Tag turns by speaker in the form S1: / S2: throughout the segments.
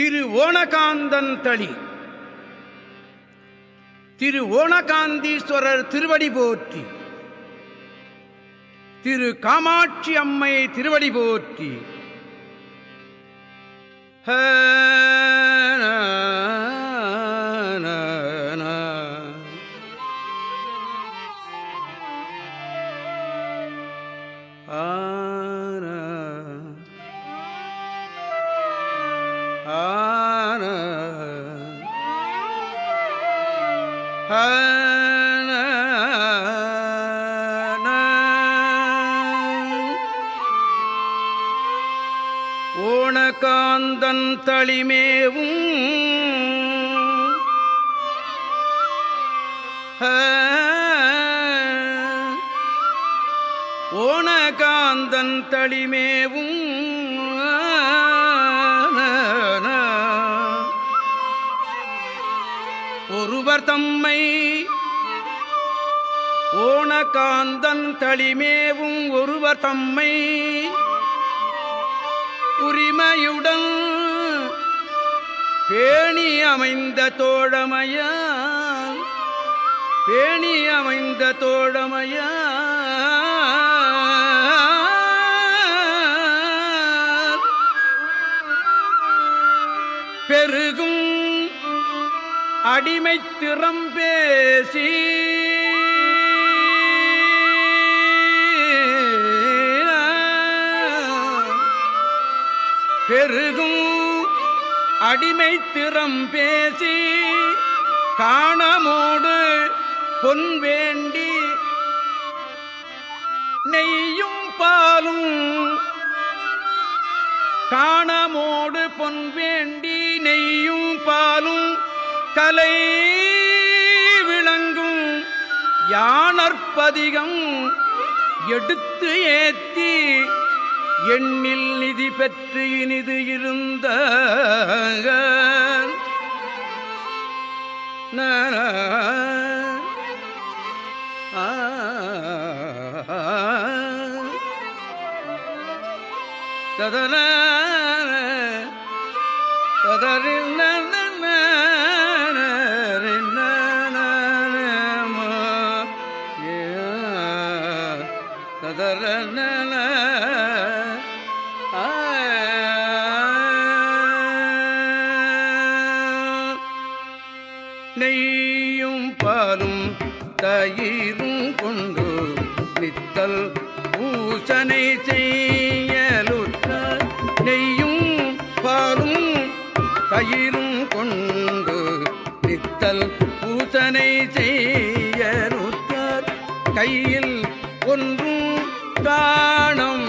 S1: திரு ஓணகாந்தன் தளி. திரு ஓணகாந்தீஸ்வரர் திருவடி போற்றி. திரு காமாட்சி அம்மை திருவடி போற்றி. ஹ, ஆ, ஓணகாந்தன் தளிமேவும் ஓணகாந்தன் தளிமேவும் ஒருவர் தம்மை ஓணகாந்தன் தளிமேவும் ஒருவர் தம்மை உரிமையுடன் பேணி அமைந்த தோழமையா பேணி அமைந்த தோழமையா பெருகும் அடிமை திறம் பேசி பெருகும் அடிமை திறம் பேசி காணமோடு பொன் வேண்டி நெய்யும் பாலும் காணமோடு பொன் வேண்டி நெய்யும் பாலும் கலை விளங்கும் யானற்பதிகம் எடுத்து ஏத்தி எண்ணில் நிதி பெற்று இனிது இருந்த ததன ததரன நெய்யும் பாலும் தயிரும் கொண்டு நித்தல் பூசனை செய்யலுற்ற. நெய்யும் பாலும் தயிரும் கொண்டு நித்தல் பூசனை செய்யலுற்றார். கையில் ஒன்றும் காணம்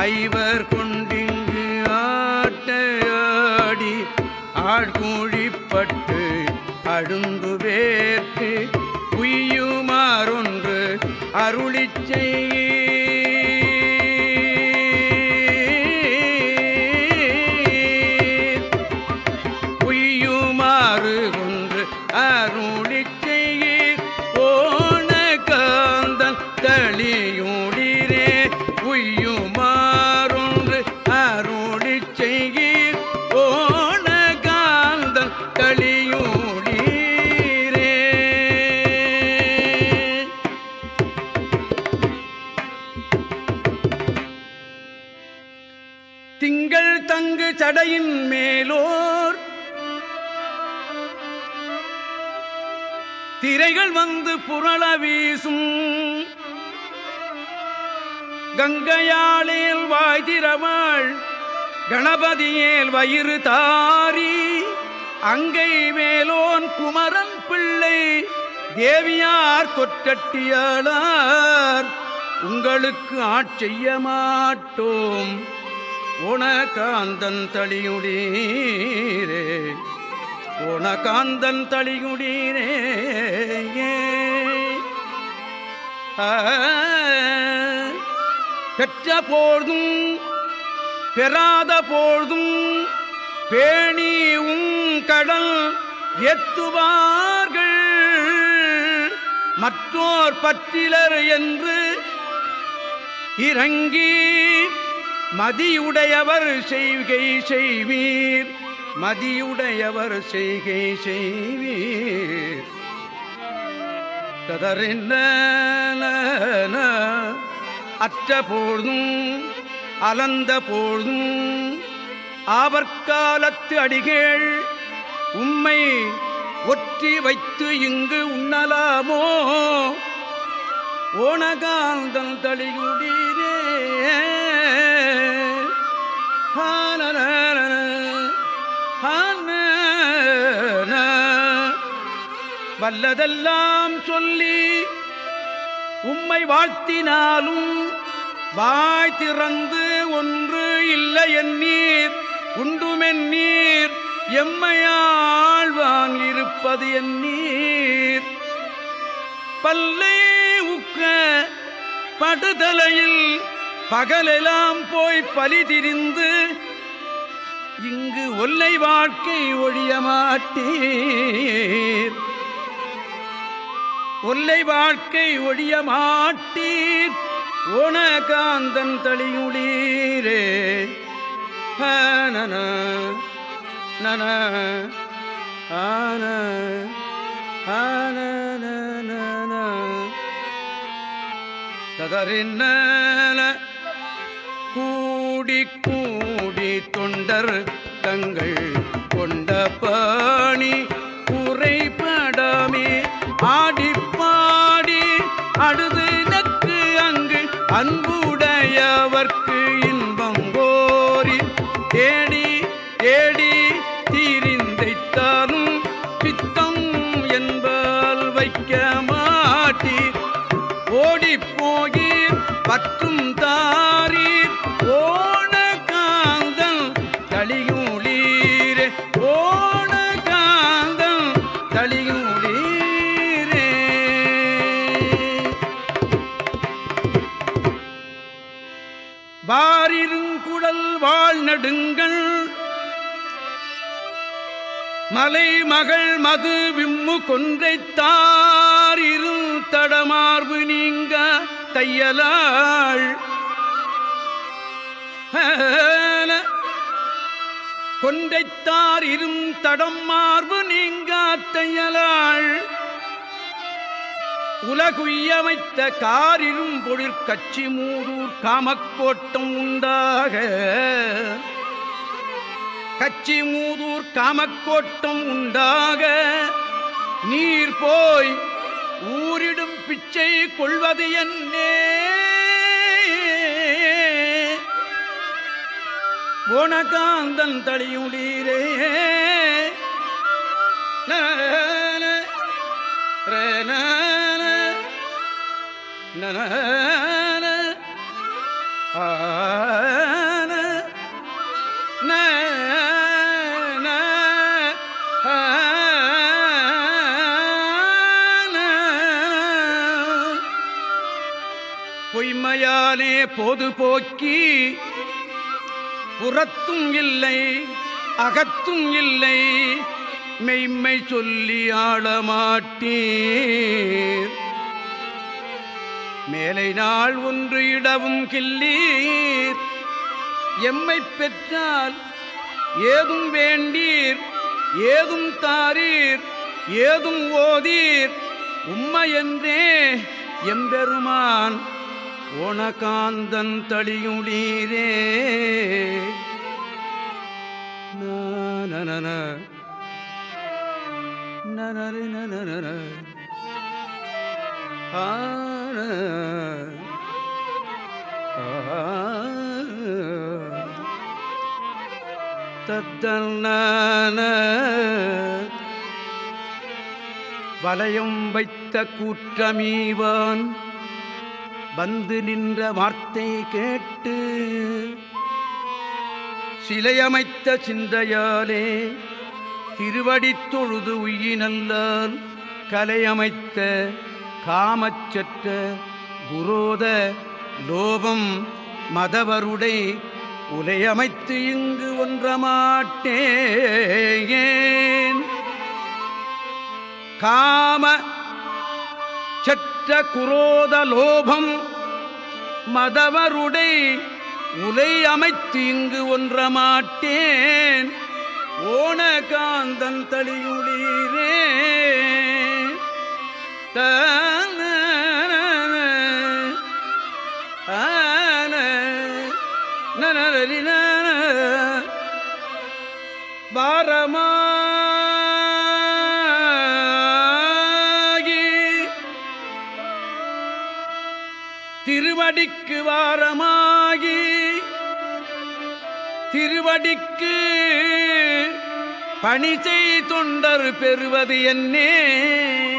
S1: ஐவர் கொண்டிங்கு ஆட்டையாடி ஆழ்குழிப்பட்டு அழுந்து வேர்க்கு உய்யுமாறொன்று அருளிச் செய் திரைகள் வந்து புரள வீசும். கங்கையாளேல் வாய்திரவாள் கணபதியேல் வயிறு தாரி. அங்கை மேலோன் குமரன் பிள்ளை தேவியார் தொற்றட்டியாளார் உங்களுக்கு ஆட்செய்ய மாட்டோம். உனகாந்தன் தளியுடீரே. உனகாந்தன் தளியுடீரே பெற்ற போதும் பெறாத போதும் பேணி உம் கடல் எத்துவார்கள் மற்றோர் பற்றிலர் என்று இறங்கி மதியுடையவர் செய்கை செய்வீர். மதியுடையவர் செய்கை செய்வீர். ததறின்ன அற்ற பொழுதும் அலந்த பொழுதும் ஆவற்காலத்து அடிகள் உம்மை ஒற்றி வைத்து இங்கு உண்ணலாமோ? ஓனகாந்தன் தளியுடீரே ஹான வல்லதெல்லாம் சொல்லி உம்மை வாழ்த்தினாலும் வாய் திறந்து ஒன்று இல்லை எண்ணீர் உண்டுமென் நீர் எம்மையாழ்வான் இருப்பது என் நீர் பல்லை உக்க படுதலையில் பகலெல்லாம் போய் பலி திரிந்து இங்கு ஒல்லை வாழ்க்கை ஒழிய மாட்டீர். ஒல்லை வாழ்க்கை ஒழிய மாட்டீர். ஓனகாந்தன் தளியுளீரே. நன நன ஆன ஆன ததறின்ன கூடி கூடி தொண்டர் தங்கள் கொண்ட பாணி குறைபடாமே. ஆடி பாடி அழுது நக்கு அங்கு அன்புடையவர்க்கு வாழ் மலை மகள் மது விம்மு கொன்றை தடமார்பு நீங்க தையலாள். கொன்றைத்தார் இரும் தடம் மார்பு நீங்க தையலாள். உலகுய்யமைத்த காரிலும் பொழிற் கச்சி மூதூர் காமக்கோட்டம் உண்டாக. கச்சி மூதூர் காமக்கோட்டம் உண்டாக. நீர் போய் ஊரிடும் பிச்சை கொள்வது என்னே. கோணகாந்தன் தளியுளீரே நன, ரன, பொய்மையானே ஆன, பொது போக்கி புறத்தும் இல்லை அகத்தும் இல்லை மெய்மை சொல்லி ஆளமாட்டீர் மேலை நாள் ஒன்று இடவும் கில்லீர் எம்மை பெற்றால் ஏதும் வேண்டீர். ஏதும் தாரீர். ஏதும் ஓதீர். உம்மையென்றே எம்பெருமான் ஓணகாந்தன் தளியுளீரே நன நன ஆ. வலயம் வைத்த கூற்றமீவான் வந்து நின்ற வார்த்தை கேட்டு சிலையமைத்த சிந்தையாலே திருவடித் தொழுது உய்யினல்லால் கலையமைத்த காமச்சற்ற குரோத லோபம் மதவருடை உலையமைத்து இங்கு ஒன்றமாட்டேன். காம சற்ற குரோத லோபம் மதவருடை உலை அமைத்து இங்கு ஒன்றமாட்டேன். ஓன காந்தன் தளியுளீரே பாரமாகி திருவடிக்கு வாரமாகி திருவடிக்கு பணி செய் தொண்டர் பெறுவது என்னே.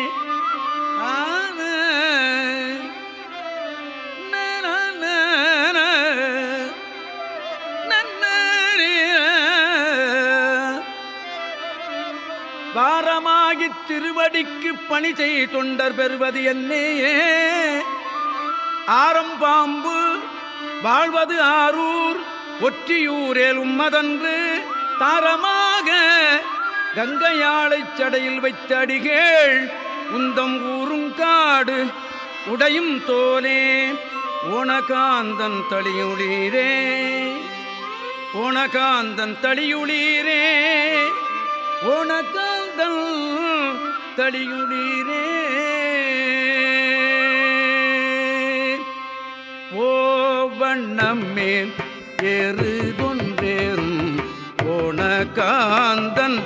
S1: வாரமாகித் திருவடிக்கு பணி செய் தொண்டர் பெறுவது என்னையே ஆரம்பாம்பு வாழ்வது ஆரூர் ஒற்றியூரேல் உம்மதன்று தாரமாக கங்கையாளைச் சடையில் வைத்த அடிகேள் உந்தம் ஊரும் காடு உடையும் தோலே ஓனகாந்தன் தளியுளீரே ஓனகாந்தன் தளியுளீரே. ஓணகாந்தன் தளியுளீரே ஓ வண்ணம் மேல் உனக்காந்தன்